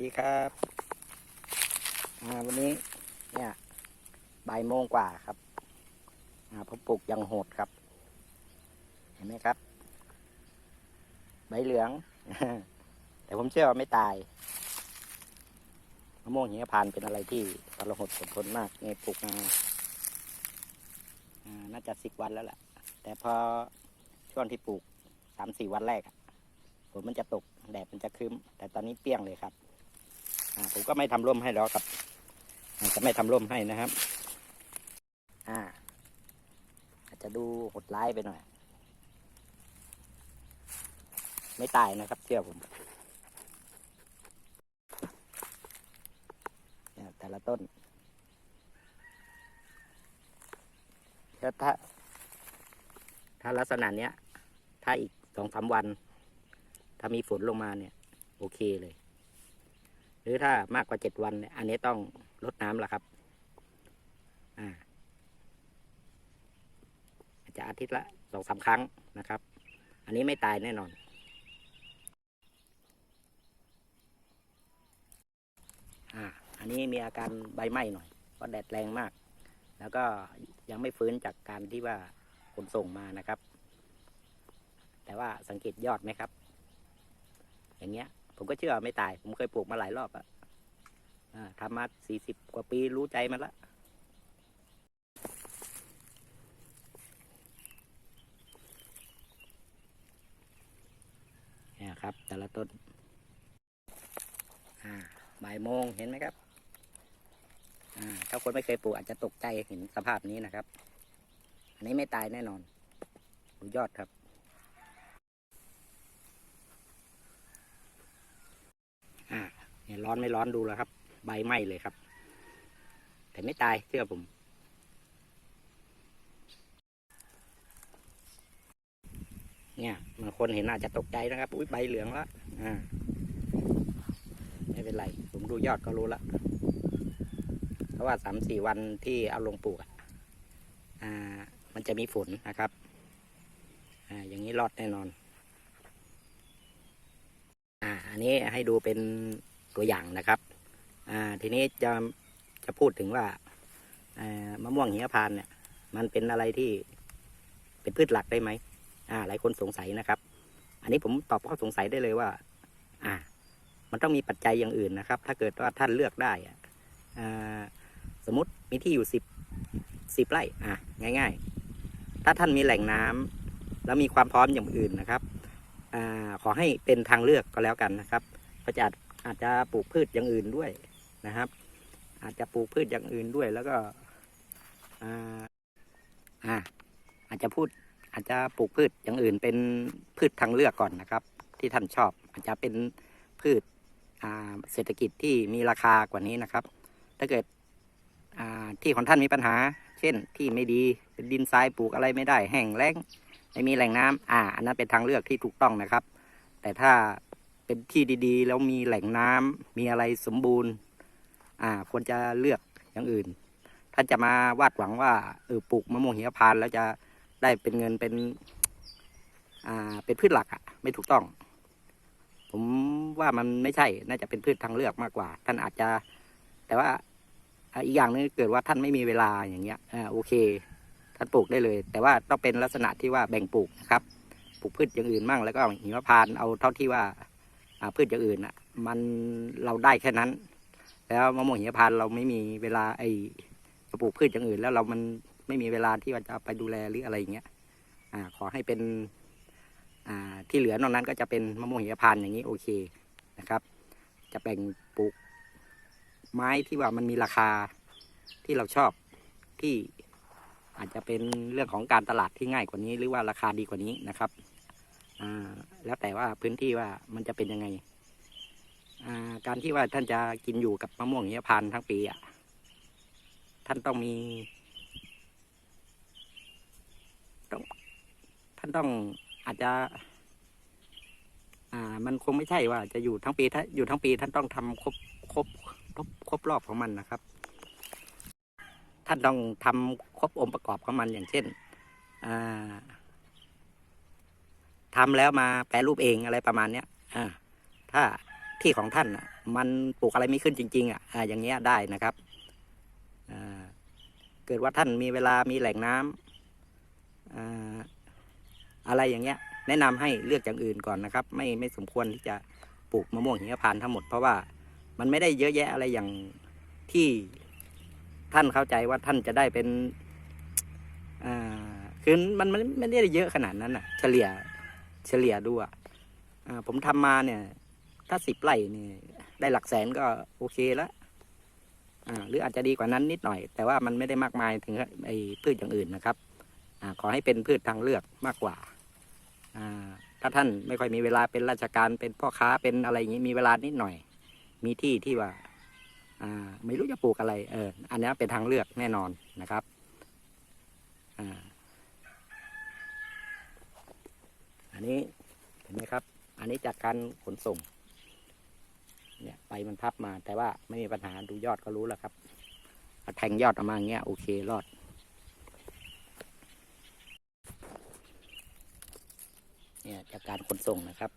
ดีครับวันนี้เนี่ยบ่ายโมงกว่าครับผมปลูกยังโหดครับ เห็นไหมครับ ใบเหลือง แต่ผมเชื่อว่าไม่ตายมะม่วงหิมพานเป็นอะไรที่ทรหดอดทนมากนี่ปลูกมาน่าจะสิบวันแล้วแหละแต่พอช่วงที่ปลูกสามสี่วันแรกฝนมันจะตกแดดมันจะครึ้ม แต่ตอนนี้เปี้ยงเลยครับ ผมก็ไม่ทำร่มให้แล้วครับอาจะไม่ทำร่มให้นะครับ อ่า อาจจะดูหดร้ายไปหน่อย ไม่ตายนะครับเชื่อผมแต่ละต้นถ้าถ้าถ้าลักษณะเนี้ย ถ้าอีกสองสามวัน ถ้ามีฝนลงมาเนี่ย โอเคเลย หรือถ้ามากกว่าเจ็ดวัน อันนี้ต้องลดน้ำละครับ อ่าอาจจะอาทิตย์ละสองสามครั้งนะครับ อันนี้ไม่ตายแน่นอน อ่า อันนี้มีอาการใบไหม้หน่อยเพราะแดดแรงมาก แล้วก็ยังไม่ฟื้นจากการที่ว่าขนส่งมานะครับ แต่ว่าสังเกตยอดไหมครับ อย่างเงี้ย ผมก็เชื่อไม่ตาย ผมเคยปลูกมาหลายรอบอะทำมาสี่สิบกว่าปีรู้ใจมันละเนี่ยครับ แต่ละต้นบ่ายโมงเห็นไหมครับถ้าคนไม่เคยปลูกอาจจะตกใจเห็นสภาพนี้นะครับ อันนี้ไม่ตายแน่นอนดูยอดครับ อ่าเนี่ยร้อนไม่ร้อนดูแล้วครับ ใบไหม้เลยครับ แต่ไม่ตายเชื่อผม เนี่ยบางคนเห็นอาจจะตกใจนะครับ อุ้ยใบเหลืองและอ่าไม่เป็นไร ผมดูยอดก็รู้ละเพราะว่าสามสี่วันที่เอาลงปลูกอ่า มันจะมีฝนนะครับ อ่า อย่างนี้รอดแน่นอน อ่าอันนี้ให้ดูเป็นตัวอย่างนะครับอ่าทีนี้จะจะพูดถึงว่าอ่ามะม่วงหิมพานเนี่ย มันเป็นอะไรที่เป็นพืชหลักได้ไหมอ่า หลายคนสงสัยนะครับ อันนี้ผมตอบข้อสงสัยได้เลยว่า อ่า มันต้องมีปัจจัยอย่างอื่นนะครับ ถ้าเกิดว่าท่านเลือกได้อะอ่าสมมติมีที่อยู่สิบสิบไร่อะง่าย ๆ ถ้าท่านมีแหล่งน้ำแล้วมีความพร้อมอย่างอื่นนะครับ อขอให้เป็นทางเลือกก็แล้วกันนะครับก็จะอาจอาจจะปลูกพืชอย่างอื่นด้วยนะครับ อาจจะปลูกพืชอย่างอื่นด้วย แล้วก็อ่าอ่าอาจจะพูดอาจจะปลูกพืชอย่างอื่น เป็นพืชทางเลือกก่อนนะครับ ที่ท่านชอบ อาจจะเป็นพืชอ่าเศรษฐกิจที่มีราคากว่านี้นะครับ ถ้าเกิดอ่าที่ของท่านมีปัญหา เช่นที่ไม่ดีเป็นดินทรายปลูกอะไรไม่ได้แห้งแล้ง ไม่มีแหล่งน้ำอ่า อันนั้นเป็นทางเลือกที่ถูกต้องนะครับ แต่ถ้าเป็นที่ดีๆ แล้วมีแหล่งน้ำมีอะไรสมบูรณ์ อ่า ควรจะเลือกอย่างอื่นท่านจะมาวาดหวังว่าเออปลูกมะม่วงหิมพานต์แล้วจะได้เป็นเงินเป็น อ่า เป็นพืชหลักอะ่ะ ไม่ถูกต้อง ผมว่ามันไม่ใช่ น่าจะเป็นพืชทางเลือกมากกว่า ท่านอาจจะ แต่ว่าอีกอย่างหนึงเกิดว่าท่านไม่มีเวลาอย่างเงี้ย อ่า โอเค ท่านปลูกได้เลย แต่ว่าต้องเป็นลักษณะที่ว่าแบ่งปลูกนะครับปลูกพืชอย่างอื่นมั่งแล้วก็หิมพานเอาเท่าที่ว่าพืชอย่างอื่นอะมันเราได้แค่นั้น แล้วมะม่วงหิมพานเราไม่มีเวลาไอ้ปลูกพืชอย่างอื่น แล้วเรามันไม่มีเวลาที่ว่าจะไปดูแลหรืออะไรอย่างเงี้ยอขอให้เป็นที่เหลือนอกนั้นก็จะเป็นมะม่วงหิมพานอย่างนี้โอเคนะครับ จะแบ่งปลูกไม้ที่ว่ามันมีราคาที่เราชอบที่ อาจจะเป็นเรื่องของการตลาดที่ง่ายกว่านี้ หรือว่าราคาดีกว่านี้นะครับแล้วแต่ว่าพื้นที่ว่ามันจะเป็นยังไง การที่ว่าท่านจะกินอยู่กับมะม่วงหิมพานทั้งปีอะท่านต้องมีต้องท่านต้องอาจจะ อ่า มันคงไม่ใช่ว่าจะอยู่ทั้งปีถ้าอยู่ทั้งปีท่านต้องทำครบครบครบครบรอบของมันนะครับ ท่านต้องทำครบองค์ประกอบของมันอย่างเช่นอ่าทำแล้วมาแปรรูปเองอะไรประมาณเนี้ยถ้าที่ของท่านมันปลูกอะไรไม่ขึ้นจริง ๆ อะอย่างเงี้ยได้นะครับเกิดว่าท่านมีเวลามีแหล่งน้ำอ่าอะไรอย่างเงี้ย แนะนำให้เลือกอย่างอื่นก่อนนะครับ ไม่ไม่สมควรที่จะปลูกมะม่วงหิมพานต์ทั้งหมดเพราะว่ามันไม่ได้เยอะแยะอะไรอย่างที่ ท่านเข้าใจว่าท่านจะได้เป็นอ่าคือมันมันไม่ได้เยอะขนาดนั้นอะ เฉลี่ย เฉลี่ยดูอะอ่าผมทำมาเนี่ย ถ้าสิบไร่นี่ได้หลักแสนก็โอเคแล้วอ่าหรืออาจจะดีกว่านั้นนิดหน่อย แต่ว่ามันไม่ได้มากมายถึงไอ้พืชอย่างอื่นนะครับอ่าขอให้เป็นพืชทางเลือกมากกว่าอ่าถ้าท่านไม่ค่อยมีเวลาเป็นราชการเป็นพ่อค้าเป็นอะไรอย่างนี้มีเวลานิดหน่อย มีที่ที่ว่า ไม่รู้จะปลูกอะไรเอออันนี้เป็นทางเลือกแน่นอนนะครับอันนี้เห็นไหมครับ อันนี้จากการขนส่ง เนี่ยใบมันพับมา แต่ว่าไม่มีปัญหาดูยอดก็รู้แล้วครับแทงยอดออกมาอย่างเงี้ยโอเครอดเนี่ยจากการขนส่งนะครับ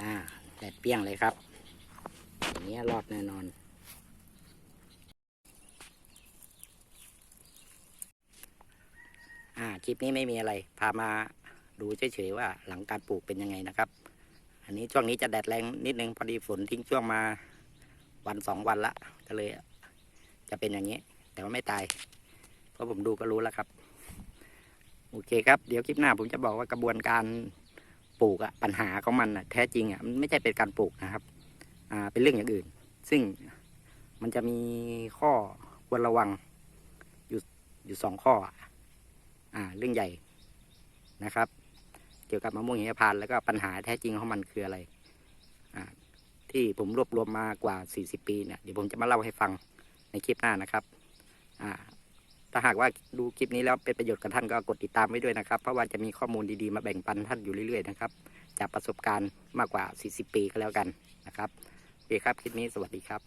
อ่าแดด เปี้ยงเลยครับอย่างเงี้รอดแน่นอน อ่าคลิปนี้ไม่มีอะไร พามาดูเฉยๆว่าหลังการปลูกเป็นยังไงนะครับ อันนี้ช่วงนี้จะแดดแรงนิดนึงพอดีฝนทิ้งช่วงมาวันสองวันละก็เลย จะเป็นอย่างนี้ แต่ว่าไม่ตาย เพราะผมดูก็รู้แล้วครับ โอเคครับ เดี๋ยวคลิปหน้าผมจะบอกว่ากระบวนการ ปลูกอะปัญหาของมันอะแท้จริงอะมันไม่ใช่เป็นการปลูกนะครับ อ่าเป็นเรื่องอย่างอื่น ซึ่งมันจะมีข้อควรระวังอยู่อยู่สองข้อ อ่า เรื่องใหญ่นะครับ เกี่ยวกับมะม่วงหิมพานต์แล้วก็ปัญหาแท้จริงของมันคืออะไร อ่า ที่ผมรวบรวมมากว่า 40 ปีเนี่ยเดี๋ยวผมจะมาเล่าให้ฟังในคลิปหน้านะครับ อ่า ถ้าหากว่าดูคลิปนี้แล้วเป็นประโยชน์กับท่านก็กดติดตามไว้ด้วยนะครับ เพราะว่าจะมีข้อมูลดีๆมาแบ่งปันท่านอยู่เรื่อยๆนะครับ จากประสบการณ์มากกว่า 40 ปีก็แล้วกันนะครับโอเคครับคลิปนี้สวัสดีครับ